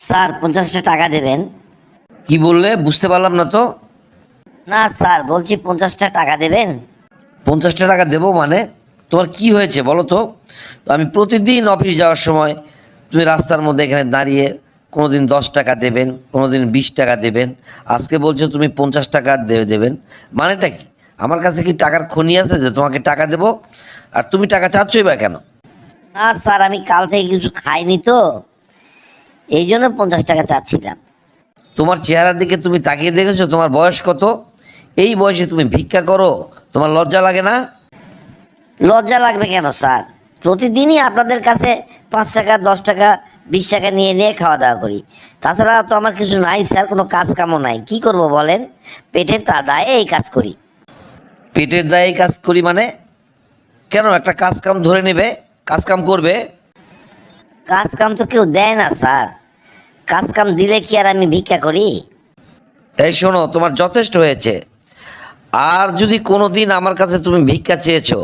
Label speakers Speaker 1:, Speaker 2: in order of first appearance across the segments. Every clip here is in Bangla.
Speaker 1: স্যার পঞ্চাশটা টাকা দেবেন।
Speaker 2: কি বললে? বুঝতে পারলাম না তো।
Speaker 1: না স্যার বলছি পঞ্চাশটা টাকা দেবেন।
Speaker 2: পঞ্চাশটা টাকা দেবো মানে? তোমার কি হয়েছে বলো তো? আমি প্রতিদিন অফিস যাওয়ার সময় তুমি রাস্তার মধ্যে এখানে দাঁড়িয়ে কোনো দিন দশ টাকা দেবেন কোনো দিন বিশ টাকা দেবেন। আজকে বলছো তুমি পঞ্চাশ টাকা দেবে দেবেন। মানেটা কি? আমার কাছে কি টাকার খনি আছে যে তোমাকে টাকা দেবো? আর তুমি টাকা চাচ্ছই বা কেন?
Speaker 1: না স্যার আমি কাল থেকে কিছু খাইনি তো। এই জন্য পঞ্চাশ টাকা চাচ্ছিলাম।
Speaker 2: তোমার চেহারার দিকে তুমি তাকিয়ে দেখেছ? তোমার বয়স কত? এই বয়সে তুমি ভিক্ষা করো? তোমার লজ্জা লাগে না?
Speaker 1: লজ্জা লাগবে কেন স্যার? প্রতিদিনই আপনাদের কাছে পাঁচ টাকা দশ টাকা বিশ টাকা নিয়ে নিয়ে খাওয়া দাওয়া করি। তাছাড়া তো আমার কিছু নাই স্যার কোনো কাজ কামও নাই। কি করব বলেন? পেটের তা দায়ে এই কাজ করি।
Speaker 2: পেটের দায়ে এই কাজ করি মানে? কেন? একটা কাজ কাম ধরে নেবে? কাজ কাম করবে?
Speaker 1: কাজ কাম তো কেউ দেয় না স্যার। কাজ কাম দিলে কি আর আমি ভিক্ষা করি?
Speaker 2: এই শোনো তোমার যথেষ্ট হয়েছে। আর যদি কোনো দিন আমার কাছে তুমি ভিক্ষা চেয়েছো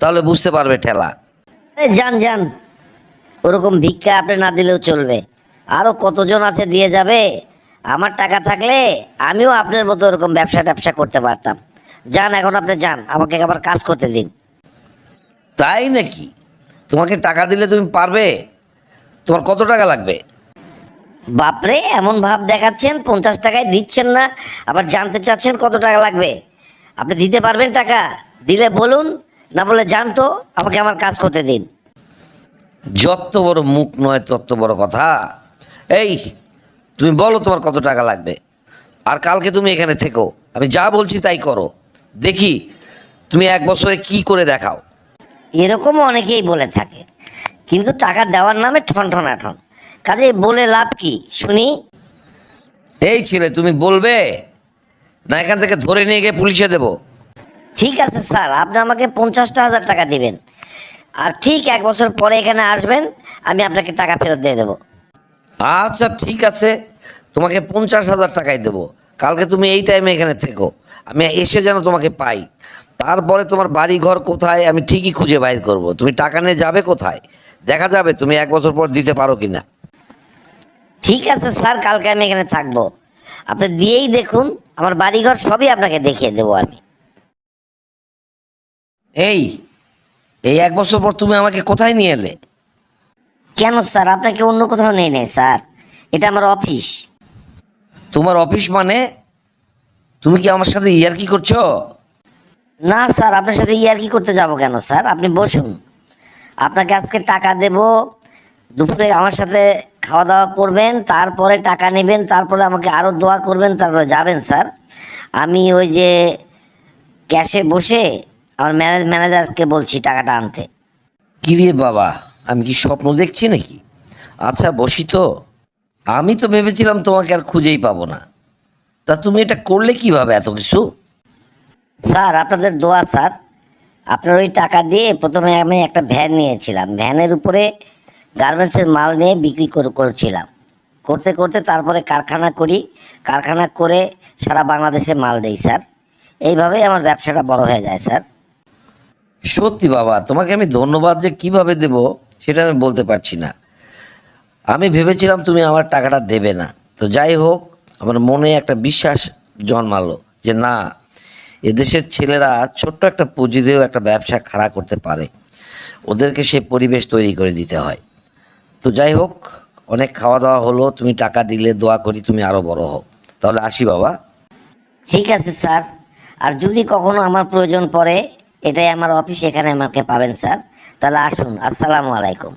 Speaker 2: তাহলে বুঝতে পারবে ঠেলা।
Speaker 1: এ, যান যান। ওরকম ভিক্ষা আপনি না দিলেও চলবে। আরও কতজন আছে দিয়ে যাবে? আমার টাকা থাকলে আমিও আপনার মতো ওরকম ব্যবসা ট্যাবসা করতে পারতাম। যান এখন আপনি যান। আমাকে আবার কাজ করতে দিন।
Speaker 2: তাই নাকি? তোমাকে টাকা দিলে তুমি পারবে? তোমার কত টাকা লাগবে?
Speaker 1: বাপরে এমন ভাব দেখাচ্ছেন পঞ্চাশ টাকায় দিচ্ছেন না আবার জানতে চাচ্ছেন কত টাকা লাগবে। আপনি দিতে পারবেন টাকা দিলে বলুন না বলে জানতো আমাকে আমার কাজ করতে দিন।
Speaker 2: যত বড় মুখ নয় তত বড় কথা। এই তুমি বলো তোমার কত টাকা লাগবে। আর কালকে তুমি এখানে থেকো। আমি যা বলছি তাই করো। দেখি তুমি এক বছরে কি করে দেখাও।
Speaker 1: এরকমও অনেকেই বলে থাকে। কিন্তু টাকা দেওয়ার নামে ঠন ঠনা ঠন কাজে বলে লাভ কি? শুনি।
Speaker 2: এই ছেলে তুমি বলবে? না এখান থেকে ধরে নিয়ে গিয়ে পুলিশে দেবো।
Speaker 1: ঠিক আছে স্যার আপনি আমাকে পঞ্চাশটা হাজার টাকা দিবেন। আর ঠিক এক বছর পরে এখানে আসবেন আমি আপনাকে টাকা ফেরত দিয়ে দেবো।
Speaker 2: আচ্ছা ঠিক আছে। তোমাকে পঞ্চাশ হাজার টাকাই দেবো। কালকে তুমি এই টাইমে এখানে থেকো। আমি এসে যেন তোমাকে পাই। তারপরে তোমার বাড়ি ঘর কোথায় আমি ঠিকই খুঁজে বাইর করব। তুমি টাকা নিয়ে যাবে কোথায়? দেখা যাবে তুমি এক বছর পর দিতে পারো কি না
Speaker 1: ঠিক আছে স্যার কালকে আমি এখানে থাকব। আপনি দিয়েই দেখুন আমার বাড়িঘর সবই আপনাকে দেখিয়ে দেবো আমি।
Speaker 2: এই এই এক বছর পর তুমি আমাকে কোথায় নিয়ে এলে?
Speaker 1: কেন স্যার? আপনাকে অন্য কোথাও নেই নেই স্যার। এটা আমার অফিস।
Speaker 2: তোমার অফিস মানে? তুমি কি আমার সাথে ইয়ার কি করছ?
Speaker 1: না স্যার আপনার সাথে ইয়ার কি করতে যাব কেন স্যার? আপনি বসুন। আপনাকে আজকে টাকা দেব দুপুরে আমার সাথে খাওয়া দাওয়া করবেন তারপরে টাকা নেবেন তারপরে আমাকে আরও দোয়া করবেন তারপরে যাবেন স্যার। আমি ওই যে ক্যাশে বসে আমার ম্যানেজ ম্যানেজারকে বলছি টাকাটা আনতে।
Speaker 2: কি রে বাবা আমি কি স্বপ্ন দেখছি নাকি? আচ্ছা বসি তো। আমি তো ভেবেছিলাম তোমাকে আর খুঁজেই পাবো না। তা তুমি এটা করলে কীভাবে এত কিছু?
Speaker 1: স্যার আপনাদের দোয়া স্যার। আপনার ওই টাকা দিয়ে প্রথমে আমি একটা ভ্যান নিয়েছিলাম। ভ্যানের উপরে গার্মেন্টসের মাল নিয়ে বিক্রি করে, করছিলাম। করতে করতে তারপরে কারখানা করি। কারখানা করে সারা বাংলাদেশে মাল দেই, স্যার। এইভাবেই আমার ব্যবসাটা বড় হয়ে যায়, স্যার।
Speaker 2: সত্যি বাবা, তোমাকে আমি ধন্যবাদ যে কীভাবে দেব সেটা আমি বলতে পারছি না। আমি ভেবেছিলাম তুমি আমার টাকাটা দেবে না। তো যাই হোক, আমার মনে একটা বিশ্বাস জন্মালো যে না, এদেশের ছেলেরা ছোট্ট একটা পুঁজি দিয়েও একটা ব্যবসা খাড়া করতে পারে। ওদেরকে সে পরিবেশ তৈরি করে দিতে হয়। তো যাই হোক, অনেক খাওয়া দাওয়া হলো, তুমি টাকা দিলে, দোয়া করি তুমি আরও বড় হও। তাহলে আসি বাবা।
Speaker 1: ঠিক আছে স্যার। আর যদি কখনো আমার প্রয়োজন পড়ে, এটাই আমার অফিস, এখানে আমাকে পাবেন স্যার। তাহলে আসুন। আসসালামু আলাইকুম।